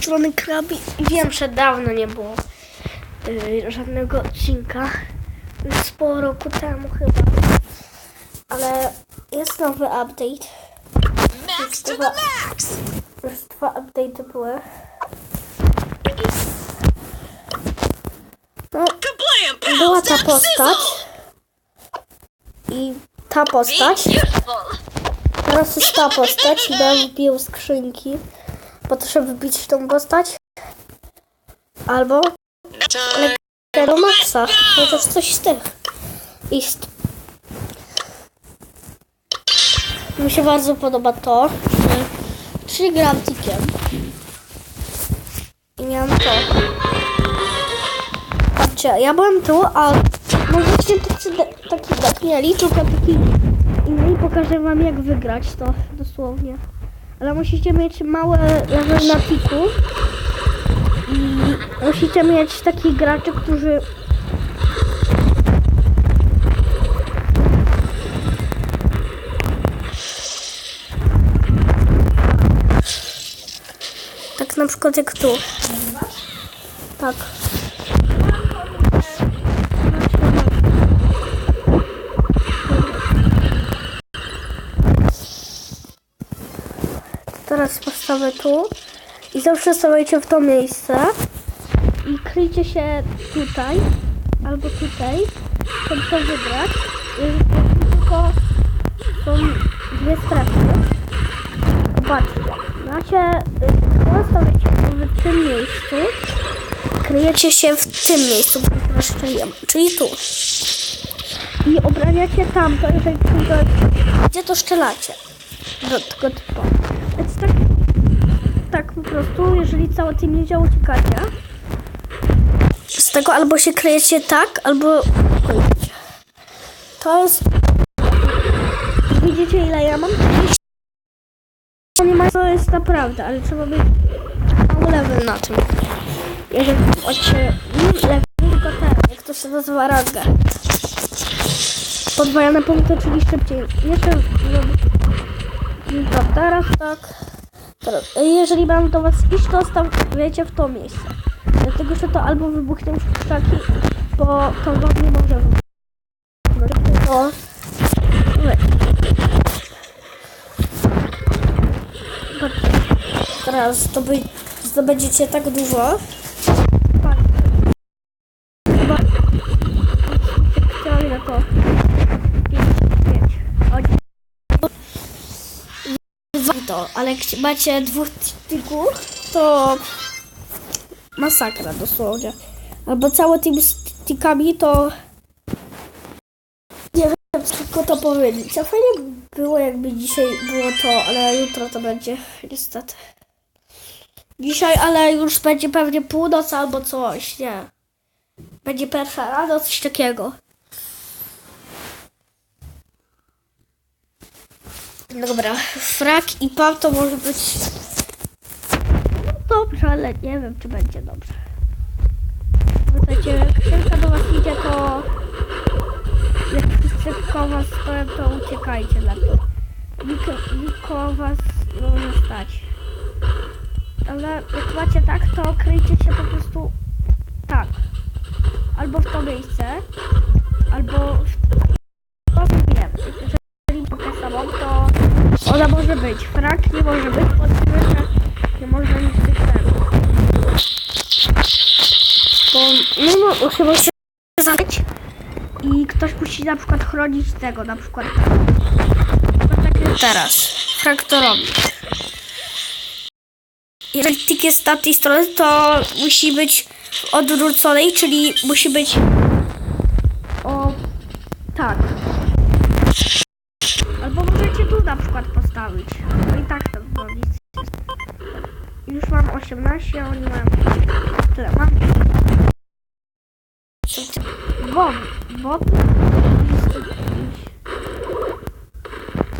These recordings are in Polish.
strony krabi. Wiem, że dawno nie było yy, żadnego odcinka. Już sporo roku temu chyba. Ale jest nowy update. Max to the max! Już dwa update'y były. No, była ta postać. I ta postać. Teraz jest ta postać i będę wbił skrzynki. Po to, żeby wbić tą postać. Albo. Pero Maxa. Chociaż coś z tych. Ist. Mi się bardzo podoba to, że czyli gram tikiem. I miałam to. Patrzcie, ja byłem tu, a możecie taki, taki deck mieli, tylko taki i pokażę wam jak wygrać to dosłownie. Ale musicie mieć małe level na tiku. I musicie mieć takich graczy, którzy tak na przykład jak tu. Tak. Teraz postawię tu i zawsze stawiajcie w to miejsce i kryjcie się tutaj albo tutaj, żeby to wygrać. Jeżeli tylko są dwie strefy. Zobaczcie, macie, y, stawiacie w tym miejscu, kryjecie się w tym miejscu, które strzeliłem, czyli tu. I obraniacie tamto, jeżeli gdzie to strzelacie. Do tego typu. Po prostu, jeżeli cały team nie działa, uciekacie. Z tego albo się kryjecie tak, albo. To jest... Widzicie ile ja mam? To nie ma, to jest naprawdę, ale trzeba być mały level na tym. Jeżeli nie level, tylko ten, jak to się nazywa ranga. Podwajane punkty, czyli szybciej. Jeszcze. To teraz tak. Teraz, jeżeli mam do was iść, to stawiacie w to miejsce. Dlatego, że to albo wybuchnie w krzaki, bo to nie może wybuchnąć. To... Teraz zdoby, zdobędziecie tak dużo. Patrzcie. Chyba... Chciałem na to. 5, 5. Chodź to, ale jak macie dwóch tyków, to masakra dosłownie. Albo cały team z to nie wiem, tylko to powiedzieć. A fajnie by było, jakby dzisiaj było to, ale jutro to będzie, niestety. Dzisiaj, ale już będzie pewnie północ albo coś, nie. Będzie pierwsza rano, coś takiego. Dobra, frak i pap to może być dobrze, ale nie wiem, czy będzie dobrze. Pamiętajcie, jak skrzynka do was idzie, to jak koło was stoją, to uciekajcie lepiej. Nikt koło was może stać. Ale jak macie tak, to kryjcie się po prostu tak. Albo w to miejsce, albo w to wiem. Jeżeli mam samą, to ona może być. Frak nie może być, bo że nie może nic tego. Bo no, no, musimy się zabrać i ktoś musi na przykład chronić tego, na przykład tak jak teraz. Frak to robi. Jeżeli tik jest na tej stronie, to musi być w odwróconej, czyli musi być o tak. 18, a oni mają tyle. Mam. Wod. Wod.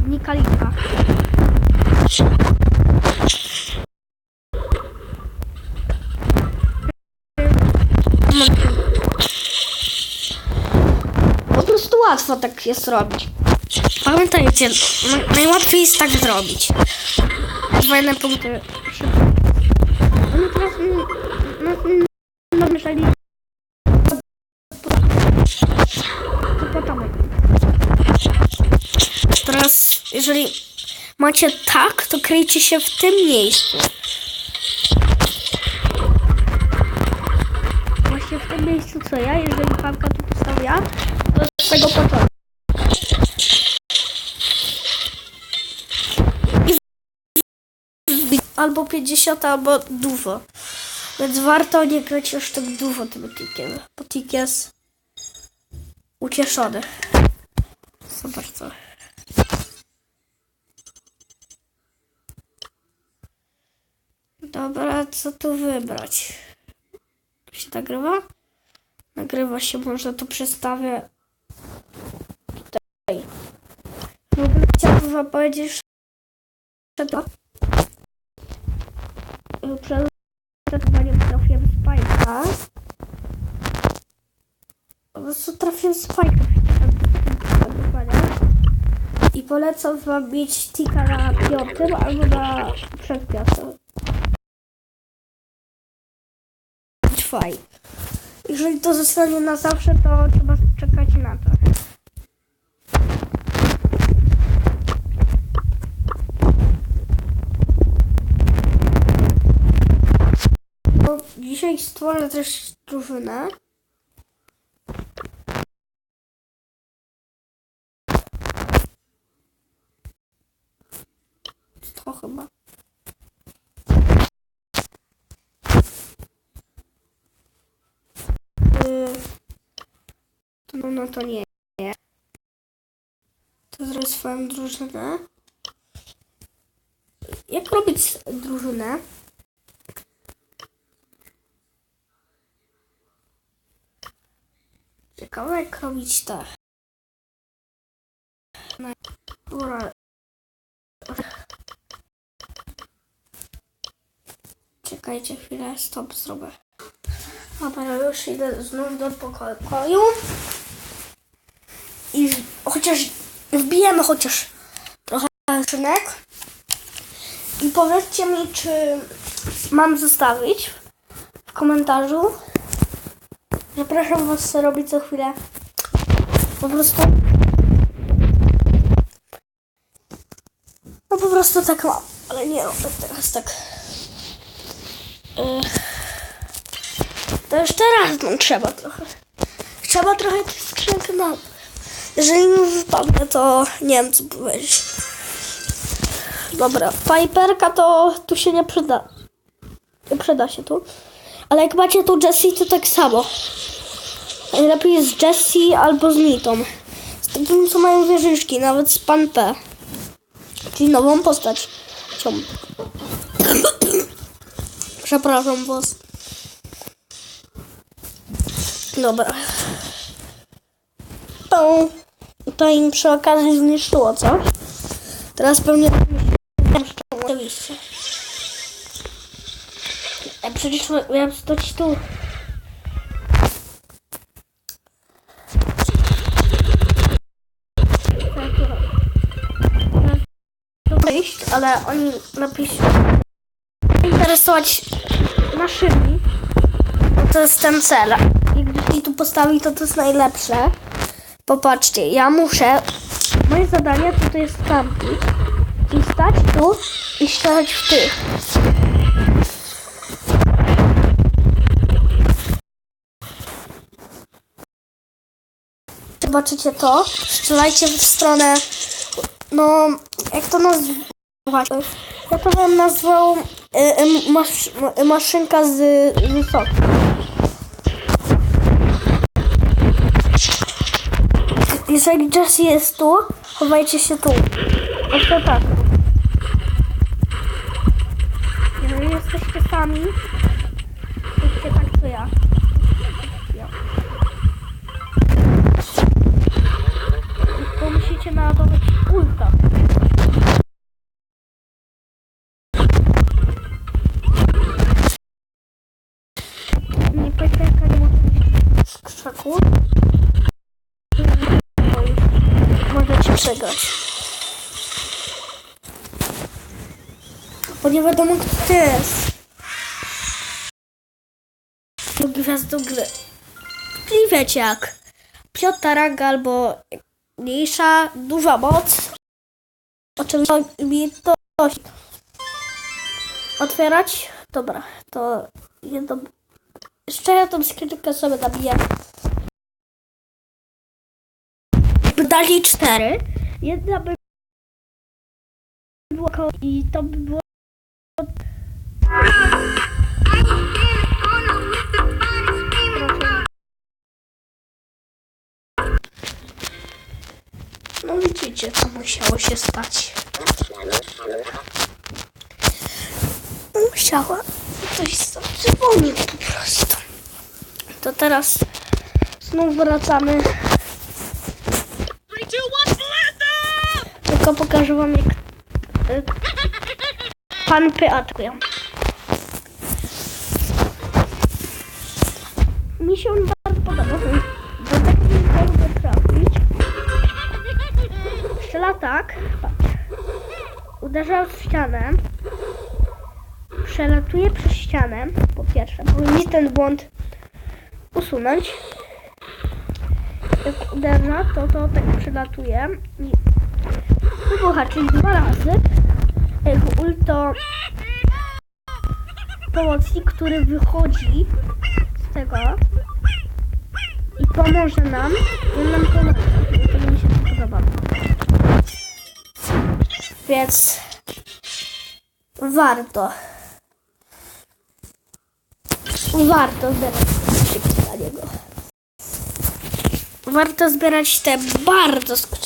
Nikalika. Po prostu łatwo tak jest robić. Pamiętajcie, na- najłatwiej jest tak zrobić. Dwojne punkty. Teraz, jeżeli macie tak, to kryjcie się w tym miejscu. Właśnie w tym miejscu, co ja, jeżeli panka tu postawia, to z tego początku. Albo 50, albo dużo. Więc warto nie grać już tak dużo tym tikiem, bo tik jest ucieszony. Zobacz co. Dobra, co tu wybrać? Tu się nagrywa? Nagrywa się, może to przestawię tutaj. Ogóle chciałabym wam powiedzieć, że to przed atakowaniem trafiłem spajka. Po prostu trafiłem atakowaniem. I polecam wam mieć tika na piątym albo na przed piątym. Jeżeli to zostanie na zawsze, to trzeba czekać na to. No, dzisiaj stworzę też drużynę. To chyba. Yy, No, no to nie. To zrobię swoją drużynę. Jak robić drużynę? Ciekawe jak robić tak. Czekajcie chwilę, stop zrobię. Dobra, już idę znów do pokoju. I chociaż wbijemy chociaż trochę szynek. I powiedzcie mi, czy mam zostawić w komentarzu. Zapraszam Was co robić co chwilę. Po prostu. No po prostu tak mam. Ale nie robię teraz tak. Yy. To jeszcze raz no, trzeba trochę. Trzeba trochę tych skrzynek na. Jeżeli mi wypadnę, to nie wiem co powiedzieć. Dobra, Piperka to tu się nie przyda. Nie przyda się tu. Ale jak macie tu Jessie, to tak samo. Najlepiej jest Jessie albo z Nitą. Z takimi, co mają wieżyczki, nawet z Pan P. Czyli nową postać. Cią. Przepraszam was. Dobra. O, to im przy okazji zniszczyło coś. Teraz pewnie zniszczyło. Oczywiście. E, przecież miałem stać tu. wyjść, ale oni napiszą interesować naszymi, bo to jest ten cel. I gdyż tu postawi, to to jest najlepsze. Popatrzcie, ja muszę, moje zadanie to jest kampić i stać tu i strzelać w tych. Zobaczycie to, strzelajcie w stronę no, jak to nazwać? Ja to bym nazwał y, y, masz, y, maszynka z wysoki. Jeżeli Jessie jest tu, chowajcie się tu. Oto tak. Jeżeli jesteście sami, róbcie tak co ja. Ja. Musicie naładować ulta. Nie może być w krzaku. Możecie przegrać. Bo nie wiadomo kto to jest. gwiazdą gry. Czyli wiecie jak piąta ranga albo mniejsza, duża moc. Oczywiście mi to otwierać. Dobra, to jedną. Jeszcze ja tą skrzynkę sobie nabiję. Dali cztery. Jedna by była koło i to by było musiało się stać. Musiała. Ktoś zadzwonił po prostu. To teraz znów wracamy. Tylko pokażę wam jak panpy atakują. Mi się on Tak. Patrz. Uderza w ścianę. Przelatuje przez ścianę. Po pierwsze, powinni ten błąd usunąć. Jak uderza, to to tak przelatuje i wybucha, czyli dwa razy. Jego ulto pomocnik, który wychodzi z tego i pomoże nam. On nam pomoże. To mi się to podoba. Więc warto. Warto zbierać niego. Warto zbierać te bardzo skrzynki.